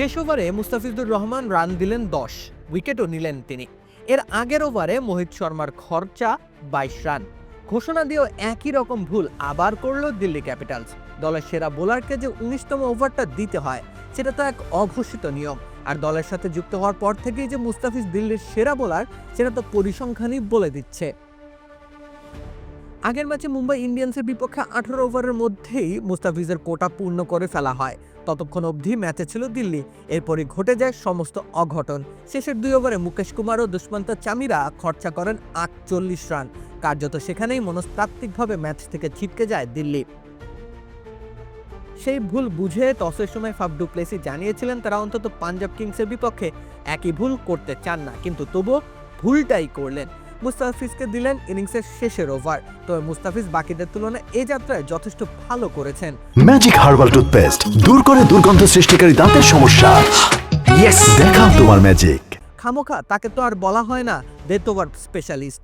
শেষ ওভারে মুস্তাফিজুর রহমান রান দিলেন দশ, উইকেটও নিলেন তিনি। এর আগের ওভারে মোহিত শর্মার খরচা বাইশ রান। ঘোষণা দিয়েও একই রকম ভুল আবার করল দিল্লি ক্যাপিটালস। দলের সেরা বোলারকে যে উনিশতম ওভারটা দিতে হয়, সেটা তো এক অঘোষিত নিয়ম। আর দলের সাথে যুক্ত হওয়ার পর থেকেই যে মুস্তাফিজ দিল্লির সেরা বোলার, সেটা তো পরিসংখ্যানই বলে দিচ্ছে। আগের ম্যাচে মুম্বাই ইন্ডিয়ান্সের বিপক্ষে আঠারো ওভারের মধ্যেই মুস্তাফিজের কোটা পূর্ণ করে ফেলা হয়। ততক্ষণ অবধি ম্যাচে ছিল দিল্লি। এরপরই ঘটে যায় সমস্ত অঘটন। শেষের দুই ওভারে মুকেশ কুমার ও দুষ্মন্ত চামিরা খরচা করেন আটচল্লিশ রান। কার্যত সেখানেই মনস্তাত্ত্বিকভাবে ম্যাচ থেকে ছিটকে যায় দিল্লি। সেই ভুল বুঝে টসের সময় ফাফ ডুপ্লেসি জানিয়েছিলেন তারা অন্তত পাঞ্জাব কিংসের বিপক্ষে একই ভুল করতে চান না। কিন্তু তবুও ভুলটাই করলেন। মুস্তাফিজকে দিলেন ইনিংসের শেষের ওভার। তবে মুস্তাফিজ বাকিদের তুলনায় এই যাত্রায় যথেষ্ট ভালো করেছেন। ম্যাজিক হার্বাল টুথপেস্ট দূর করে দুর্গন্ধ সৃষ্টিকারী দাঁতের সমস্যা। দেখাও তোমার ম্যাজিক খামোখা তাকে তো আর বলা হয় না ডেথ ওভার স্পেশালিস্ট।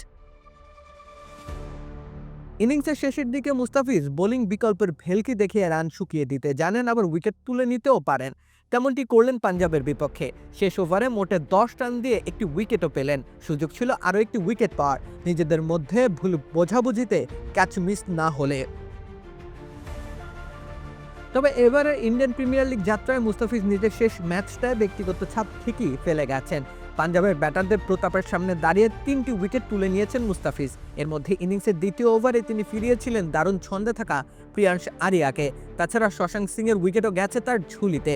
ইনিংসের শেষের দিকে মুস্তাফিজ বোলিং বিকল্পের ভেলকি দেখিয়ে রান শুকিয়ে দিতে জানেন, আবার উইকেট তুলে নিতেও পারেন। তেমনটি করলেন পাঞ্জাবের বিপক্ষে। শেষ ওভারে মোটে দশ রান দিয়ে একটি উইকেটও পেলেন। সুযোগ ছিল আরও একটি উইকেট পাওয়ার। নিজেদের মধ্যে ভুল বোঝাবুঝিতে ক্যাচ মিস না হলে। তবে এবারে ইন্ডিয়ান প্রিমিয়ার লিগ যাত্রায় মুস্তাফিজ নিজের শেষ ম্যাচটায় ব্যক্তিগত ছাপ ঠিকই ফেলে গেছেন। পাঞ্জাবের ব্যাটারদের প্রতাপের সামনে দাঁড়িয়ে তিনটি উইকেট তুলে নিয়েছেন মুস্তাফিজ। এর মধ্যে ইনিংসের দ্বিতীয় ওভারে তিনি ফিরিয়েছিলেন দারুণ ছন্দে থাকা প্রিয়াংশ আরিয়াকে। তাছাড়া শশাঙ্ক সিং এর উইকেটও গেছে তার ঝুলিতে।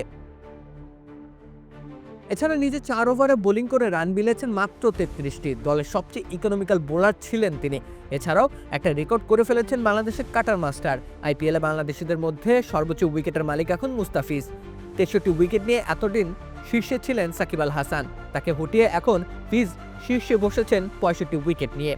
এছাড়া নিজে চার ওভারে বোলিং করে রান বিলেছেন মাত্র তেত্রিশটি। দলের সবচেয়ে ইকোনমিক্যাল বোলার ছিলেন তিনি। এছাড়াও একটা রেকর্ড করে ফেলেছেন বাংলাদেশের কাটার মাস্টার। আইপিএলে বাংলাদেশিদের মধ্যে সর্বোচ্চ উইকেটের মালিক এখন মুস্তাফিজ। তেষট্টি উইকেট নিয়ে এতদিন শীর্ষে ছিলেন সাকিব আল হাসান। তাকে হটিয়ে এখন ফিজ শীর্ষে বসেছেন পঁয়ষট্টি উইকেট নিয়ে।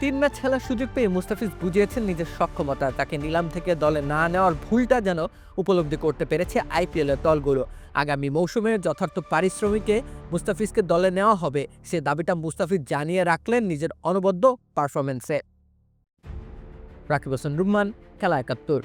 তিন ম্যাচ খেলার সুযোগ পেয়ে মুস্তাফিজ বুঝিয়েছেন নিজের সক্ষমতা। তাকে নিলাম থেকে দলে না নেওয়ার ভুলটা যেন উপলব্ধি করতে পেরেছে আইপিএলের দলগুলো। আগামী মৌসুমে যথার্থ পারিশ্রমিকে মুস্তাফিজকে দলে নেওয়া হবে। সে দাবিটা মুস্তাফিজ জানিয়ে রাখলেন নিজের অনবদ্য পারফরমেন্সে রাকিব হোসেন রুম্মান, খেলা একাত্তর।